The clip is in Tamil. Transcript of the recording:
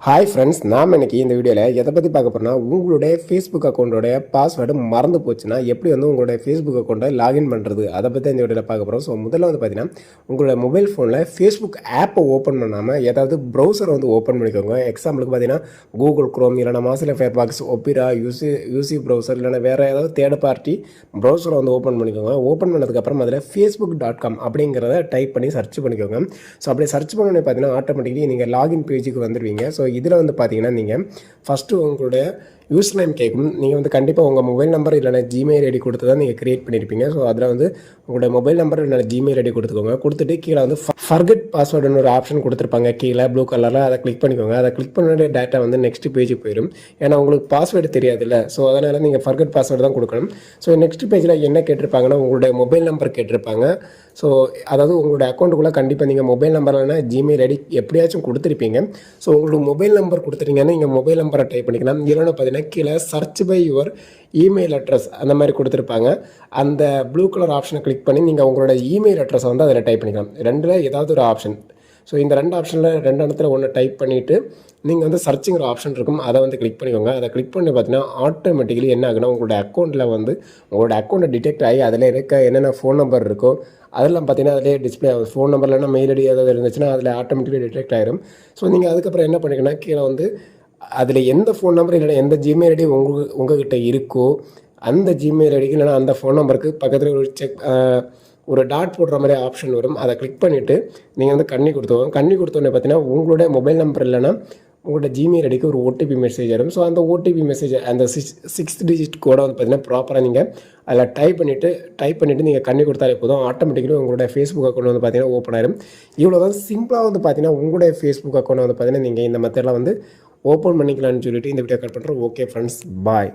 ஹாய் ஃப்ரெண்ட்ஸ் நாம் இன்னைக்கு இந்த வீடியோவில் எதை பற்றி பார்க்க போகிறோம்னா உங்களுடைய ஃபேஸ்புக் அக்கௌண்ட்டோடைய பாஸ்வேர்டு மறந்து போச்சுன்னா எப்படி வந்து உங்களுடைய ஃபேஸ்புக் அக்கௌண்ட்டை லாகின் பண்ணுறது அதை பற்றி இந்த வீடியோவில் பார்க்க போகிறோம் ஸோ முதல்ல வந்து பார்த்தீங்கன்னா உங்களோட மொபைல் ஃபோனில் ஃபேஸ்புக் ஆப்பை ஓப்பன் பண்ணாமல் ஏதாவது ப்ரௌசரை வந்து ஓப்பன் பண்ணிக்கோங்க. எக்ஸாம்பிளுக்கு பார்த்தீங்கன்னா கூகுள் க்ரோம் இல்லைனா Mozilla Firefox Opera UC UC browser இல்லைனா வேறு ஏதாவது தேர்ட் பார்ட்டி ப்ரௌசரை வந்து ஓப்பன் பண்ணிக்கோங்க. ஓப்பன் பண்ணதுக்கப்புறம் அதில் ஃபேஸ்புக் டாட் காம் அப்படிங்கிறத டைப் பண்ணி சர்ச் பண்ணிக்கோங்க. ஸோ அப்படியே சர்ச் பண்ணோன்னே பார்த்தீங்கன்னா ஆட்டோமேட்டிக்கலி நீங்கள் லாகின் பேஜுக்கு வந்துடுவீங்க ஸோ இதில் வந்து பார்த்தீங்கன்னா நீங்கள் ஃபஸ்ட்டு உங்களுடைய யூஸ் நேம் கேட்கும். நீங்கள் வந்து கண்டிப்பாக உங்கள் மொபைல் நம்பர் இல்லைனா ஜிமெயில் ஐடி கொடுத்து தான் நீங்கள் க்ரியேட் பண்ணியிருப்பீங்க ஸோ அதில் வந்து உங்களோட மொபைல் நம்பர் இல்லைனா ஜிமெயில் ஐடி கொடுத்துக்கோங்க. கொடுத்துட்டு கீழே வந்து ஃபர்கெட் பாஸ்வேர்டுன்னு ஒரு ஆப்ஷன் கொடுத்துருப்பாங்க. கீழே ப்ளூ கலரில் அதை கிளிக் பண்ணிக்கோங்க. அதை கிளிக் பண்ண டேட்டா வந்து நெக்ஸ்ட் பேஜுக்கு போயிடும் ஏன்னா உங்களுக்கு பாஸ்வேர்டு தெரியாதுல்ல. ஸோ அதனால் நீங்கள் ஃபர்கெட் பாஸ்வேர்டு தான் கொடுக்கணும். ஸோ நெக்ஸ்ட் பேஜில் என்ன கேட்டிருப்பாங்கன்னா உங்களுடைய மொபைல் நம்பர் கேட்டிருப்பாங்க. ஸோ அதாவது உங்களுடைய அக்கௌண்ட்டுக்குள்ளே கண்டிப்பாக நீங்கள் மொபைல் நம்பர்லனா ஜிமெயில் ஐடி எப்படியாச்சும் கொடுத்துருப்பீங்க. ஸோ உங்களுக்கு மொபைல் நம்பர் கொடுத்துட்டீங்கன்னா நீங்கள் மொபைல் நம்பரை டைப் பண்ணிக்கலாம். இல்லைன்னா பார்த்தீங்கன்னா கீழே search by your email address அந்த மாதிரி கொடுத்துருப்பாங்க. அந்த ப்ளூ கலர் ஆப்ஷனை கிளிக் பண்ணி நீங்கள் உங்களோட இமெயில் அட்ரஸை வந்து அதில் டைப் பண்ணிக்கலாம். ரெண்டில் ஏதாவது ஒரு ஆப்ஷன் ஸோ இந்த ரெண்டு ஆப்ஷனில் ரெண்டு இடத்துல ஒன்று டைப் பண்ணிவிட்டு நீங்கள் வந்து சர்ச்சுங்கிற ஆப்ஷன் இருக்கும். அதை வந்து கிளிக் பண்ணிக்கோங்க. அதை கிளிக் பண்ணி பார்த்தீங்கன்னா ஆட்டோமேட்டிக்கலி என்ன ஆகுனா உங்களோட அக்கௌண்ட்டில் வந்து உங்களோட அக்கௌண்ட்டை டிடெக்ட் ஆகி அதில் இருக்க என்னென்ன ஃபோன் நம்பர் இருக்கோ அதெல்லாம் பார்த்தீங்கன்னா அதிலே டிஸ்பிளே ஆகும். ஃபோன் நம்பர்லாம் மெயில் ஐடி ஏதாவது இருந்துச்சுன்னா அதில் ஆட்டோமேட்டிக்கலி டிடெக்ட் ஆகிடும் ஸோ நீங்கள் அதுக்கப்புறம் என்ன பண்ணிக்கணும்? கீழே வந்து அதில் எந்த ஃபோன் நம்பர் இல்லைன்னா எந்த ஜிமெயில் ஐடி உங்கள் உங்ககிட்ட இருக்கோ அந்த ஜிமெயில் ஐடிக்கு இல்லைனா அந்த ஃபோன் நம்பருக்கு பக்கத்தில் ஒரு செக் ஒரு டாட் போடுற மாதிரி ஆப்ஷன் வரும். அதை கிளிக் பண்ணிவிட்டு நீங்கள் வந்து கண்ணி கொடுத்துவோம் கண்ணி கொடுத்தோடனே பார்த்தீங்கன்னா உங்களுடைய மொபைல் நம்பர் இல்லைனா உங்களோட ஜிமெயில் ஐடிக்கு ஒரு ஓடிபி மெசேஜ் வரும். ஸோ அந்த ஓடிபி மெசேஜ் அந்த சிக்ஸ் சிக்ஸ்த் டிஜிட் கோடை வந்து பார்த்தீங்கன்னா ப்ராப்பராக நீங்கள் அதில் டைப் பண்ணிவிட்டு டைப் பண்ணிவிட்டு நீங்கள் கண்ணி கொடுத்தாலே போதும். ஆட்டோமேட்டிக்கலி உங்களோட ஃபேஸ்புக் அக்கௌண்ட் வந்து பார்த்தீங்கன்னா ஓப்பன் ஆயிரும். இவ்வளோ தான் சிம்பிளாக வந்து பார்த்தீங்கன்னா உங்களுடைய ஃபேஸ்புக் அக்கௌண்ட் வந்து பார்த்தீங்கன்னா நீங்கள் இந்த மெத்தடில் வந்து ஓப்பன் பண்ணிக்கலாம்னு சொல்லிட்டு இந்த வீடியோ கட் பண்ணுறோம் ஓகே ஃப்ரெண்ட்ஸ் பாய்